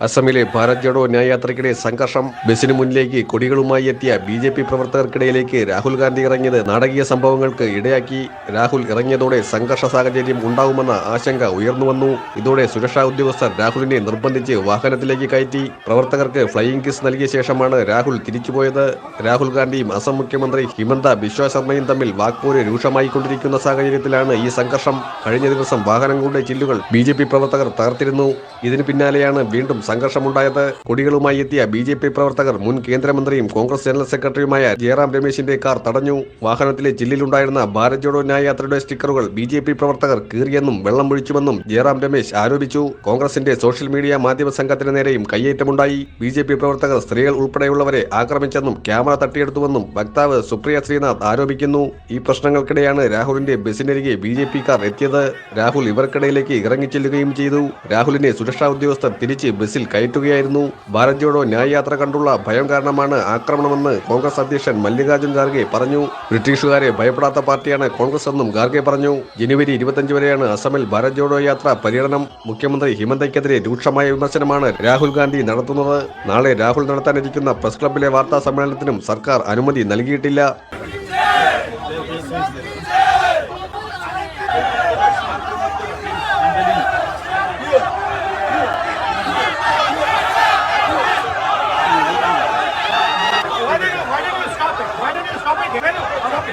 അസമിലെ ഭാരത് ജോഡോ ന്യായയാത്രയ്ക്കിടെ സംഘർഷം ബസിന് മുന്നിലേക്ക് കൊടികളുമായി എത്തിയ ബി ജെ പി പ്രവർത്തകർക്കിടയിലേക്ക് രാഹുൽ ഗാന്ധി ഇറങ്ങിയത് നാടകീയ സംഭവങ്ങൾക്ക് ഇടയാക്കി രാഹുൽ ഇറങ്ങിയതോടെ സംഘർഷ സാഹചര്യം ഉണ്ടാവുമെന്ന ആശങ്ക ഉയർന്നുവന്നു ഇതോടെ സുരക്ഷാ ഉദ്യോഗസ്ഥർ രാഹുലിനെ നിർബന്ധിച്ച് വാഹനത്തിലേക്ക് കയറ്റി. പ്രവർത്തകർക്ക് ഫ്ലൈയിങ് കിസ് നൽകിയ ശേഷമാണ് രാഹുൽ തിരിച്ചുപോയത്. രാഹുൽ ഗാന്ധിയും അസം മുഖ്യമന്ത്രി ഹിമന്ത ബിശ്വ ശർമ്മയും തമ്മിൽ വാക്പോര് രൂക്ഷമായിക്കൊണ്ടിരിക്കുന്ന സാഹചര്യത്തിലാണ് ഈ സംഘർഷം. കഴിഞ്ഞ ദിവസം വാഹനങ്ങളുടെ ചില്ലുകൾ ബി പ്രവർത്തകർ തകർത്തിരുന്നു. ഇതിന് പിന്നാലെയാണ് വീണ്ടും സംഘർഷമുണ്ടായത് കൊടികളുമായി എത്തിയ ബി ജെ പി പ്രവർത്തകർ മുൻ കേന്ദ്രമന്ത്രിയും കോൺഗ്രസ് ജനറൽ സെക്രട്ടറിയുമായ ജയറാം രമേശിന്റെ കാർ തടഞ്ഞു. വാഹനത്തിലെ ചില്ലിലുണ്ടായിരുന്ന ഭാരത് ജോഡോ ന്യായയാത്രയുടെ സ്റ്റിക്കറുകൾ ബി ജെ പി പ്രവർത്തകർ കീറിയെന്നും വെള്ളം ഒഴിച്ചുവെന്നും ജയറാം രമേശ് ആരോപിച്ചു. കോൺഗ്രസിന്റെ സോഷ്യൽ മീഡിയ മാധ്യമ സംഘത്തിന് നേരെയും കയ്യേറ്റമുണ്ടായി. ബി ജെ പി പ്രവർത്തകർ സ്ത്രീകൾ ഉൾപ്പെടെയുള്ളവരെ ആക്രമിച്ചെന്നും ക്യാമറ തട്ടിയെടുത്തുവെന്നും വക്താവ് സുപ്രിയ ശ്രീനാഥ് ആരോപിക്കുന്നു. ഈ പ്രശ്നങ്ങൾക്കിടെയാണ് രാഹുലിന്റെ ബസിനരികെ ബി ജെ പി കാർ എത്തിയത്. രാഹുൽ ഇവർക്കിടയിലേക്ക് ഇറങ്ങിച്ചെല്ലുകയും ചെയ്തു. രാഹുലിനെ സുരക്ഷാ ഉദ്യോഗസ്ഥർ തിരിച്ച് ബസിൽ കയറ്റുകയായിരുന്നു. ഭാരത് ന്യായയാത്ര കണ്ടുള്ള ഭയം കാരണമാണ് ആക്രമണമെന്ന് കോൺഗ്രസ് അധ്യക്ഷൻ മല്ലികാർജുൻ ഖാർഗെ പറഞ്ഞു. ബ്രിട്ടീഷുകാരെ ഭയപ്പെടാത്ത പാർട്ടിയാണ് കോൺഗ്രസ് എന്നും ഖാർഗെ പറഞ്ഞു. ജനുവരി ഇരുപത്തഞ്ച് വരെയാണ് അസമിൽ ഭാരത് യാത്ര പര്യടനം. മുഖ്യമന്ത്രി ഹിമന്തയ്ക്കെതിരെ രൂക്ഷമായ വിമർശനമാണ് രാഹുൽ ഗാന്ധി നടത്തുന്നത്. നാളെ രാഹുൽ നടത്താനിരിക്കുന്ന പ്രസ് ക്ലബിലെ വാർത്താ സമ്മേളനത്തിനും സർക്കാർ അനുമതി നൽകിയിട്ടില്ല.